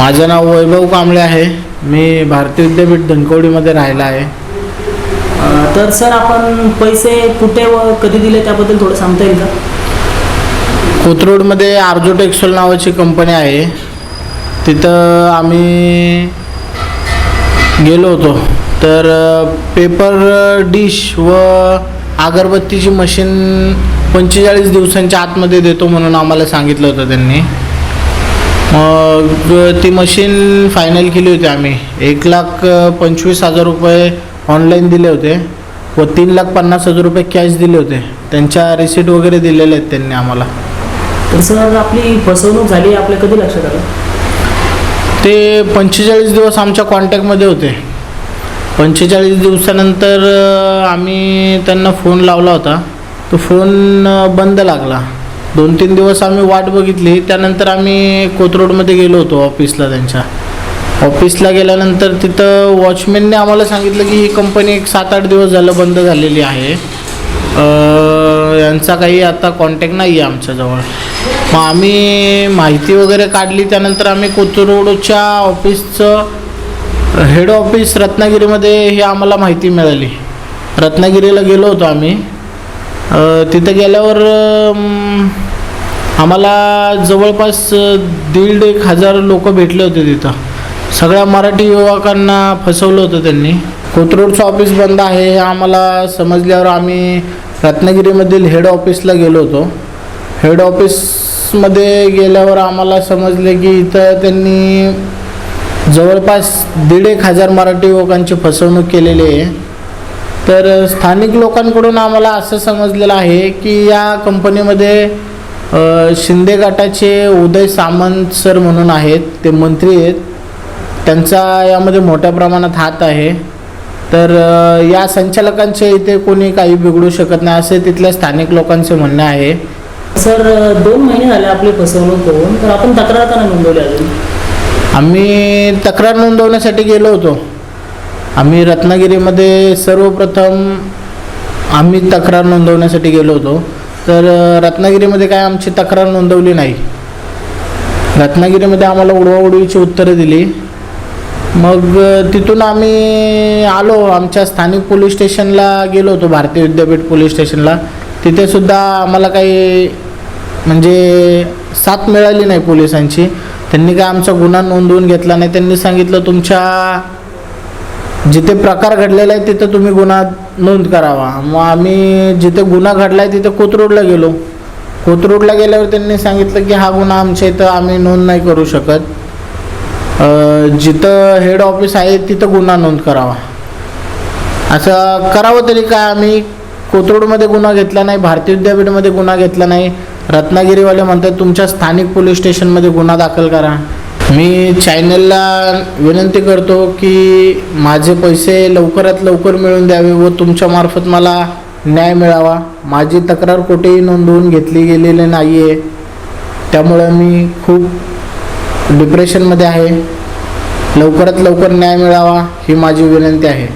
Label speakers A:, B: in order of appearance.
A: माझं नाव वैभव कांबळे आहे. मी भारतीय विद्यापीठ धनकवडीमध्ये राहिला आहे.
B: तर सर आपण पैसे कुठे व कधी दिले त्याबद्दल थोडं सांगता येईल का?
A: कोथरूडमध्ये आर्जो टेक्सोल नावाची कंपनी आहे. तिथं आम्ही गेलो होतो. तर पेपर डिश व अगरबत्तीची मशीन पंचेचाळीस दिवसांच्या आतमध्ये देतो म्हणून आम्हाला सांगितलं होतं त्यांनी. मग ती मशीन फायनल केली होती आम्ही. एक लाख पंचवीस हजार रुपये ऑनलाईन दिले होते व तीन लाख पन्नास हजार रुपये कॅश दिले होते. त्यांच्या रिसिट वगैरे दिलेले आहेत त्यांनी आम्हाला.
B: तर सर आपली फसवणूक झाली आपल्या कधी लक्षात आलं?
A: ते पंचेचाळीस दिवस आमच्या कॉन्टॅक्टमध्ये होते. पंचेचाळीस दिवसानंतर आम्ही त्यांना फोन लावला होता. तो फोन बंद लागला. दोन तीन दिवस आम्ही वाट बघितली. त्यानंतर आम्ही कोथरूडमध्ये गेलो होतो ऑफिसला त्यांच्या. ऑफिसला गेल्यानंतर तिथं वॉचमॅनने आम्हाला सांगितलं की ही कंपनी एक सात आठ दिवस झालं बंद झालेली आहे. यांचा काही आता कॉन्टॅक्ट नाही आहे आमच्याजवळ मग आम्ही माहिती वगैरे काढली. त्यानंतर आम्ही कोथरूडच्या ऑफिसचं हेड ऑफिस रत्नागिरीमध्ये हे आम्हाला माहिती मिळाली. रत्नागिरीला गेलो होतो आम्ही. तिथं गेल्यावर आम्हाला जवळपास दीड एक हजार लोक भेटले होते तिथं. सगळ्या मराठी युवकांना फसवलं होतं त्यांनी. कोथरूडचं ऑफिस बंद आहे हे आम्हाला समजल्यावर आम्ही रत्नागिरीमधील हेड ऑफिसला गेलो होतो. हेड ऑफिसमध्ये गेल्यावर आम्हाला समजले की इथं त्यांनी जवळपास दीड एक हजार मराठी युवकांची फसवणूक केलेली आहे. तर स्थानिक लोकांकडून आम्हाला असं समजलेलं आहे की या कंपनीमध्ये शिंदे गटाचे उदय सामंत सर म्हणून आहेत ते मंत्री आहेत. त्यांचा यामध्ये मोठ्या प्रमाणात हात आहे. तर या संचालकांचे इथे कोणी काही बिघडू शकत नाही असे तिथल्या स्थानिक लोकांचे म्हणणे आहे.
B: सर दोन महिने झाले आपली फसवणूक होऊन तर आपण तक्रार का नोंदवली
A: आम्ही तक्रार नोंदवण्यासाठी गेलो होतो. आम्ही रत्नागिरीमध्ये सर्वप्रथम आम्ही तक्रार नोंदवण्यासाठी गेलो होतो. तर रत्नागिरीमध्ये काय आमची तक्रार नोंदवली नाही. रत्नागिरीमध्ये आम्हाला उडवाउडवीची उत्तरं दिली. मग तिथून आम्ही आलो. आमच्या स्थानिक पोलीस स्टेशनला गेलो होतो भारतीय विद्यापीठ पोलीस स्टेशनला. तिथेसुद्धा आम्हाला काही म्हणजे साथ मिळाली नाही पोलिसांची. त्यांनी काय आमचा गुन्हा नोंदवून घेतला नाही. त्यांनी सांगितलं तुमच्या जिथे प्रकार घडलेला आहे तिथं तुम्ही गुन्हा नोंद करावा. मग आम्ही जिथे गुन्हा घडला आहे तिथे कोथरूडला गेलो. कोथरूडला गेल्यावर त्यांनी सांगितलं की हा गुन्हा आमच्या इथं आम्ही नोंद नाही करू शकत. जिथं हेड ऑफिस आहे तिथं गुन्हा नोंद करावा. असं करावं तरी काय? आम्ही कोथरूडमध्ये गुन्हा घेतला नाही भारतीय विद्यापीठमध्ये गुन्हा घेतला नाही. रत्नागिरीवाले म्हणतात तुमच्या स्थानिक पोलीस स्टेशनमध्ये गुन्हा दाखल करा. मी चॅनलला विनंती करतो की माझे पैसे लवकरात लवकर मिळून द्यावे व तुमच्यामार्फत मला न्याय मिळावा. माझी तक्रार कुठेही नोंदवून घेतली गेलेली नाही आहे त्यामुळं मी खूप डिप्रेशनमध्ये आहे. लवकरात लवकर न्याय मिळावा ही माझी विनंती आहे.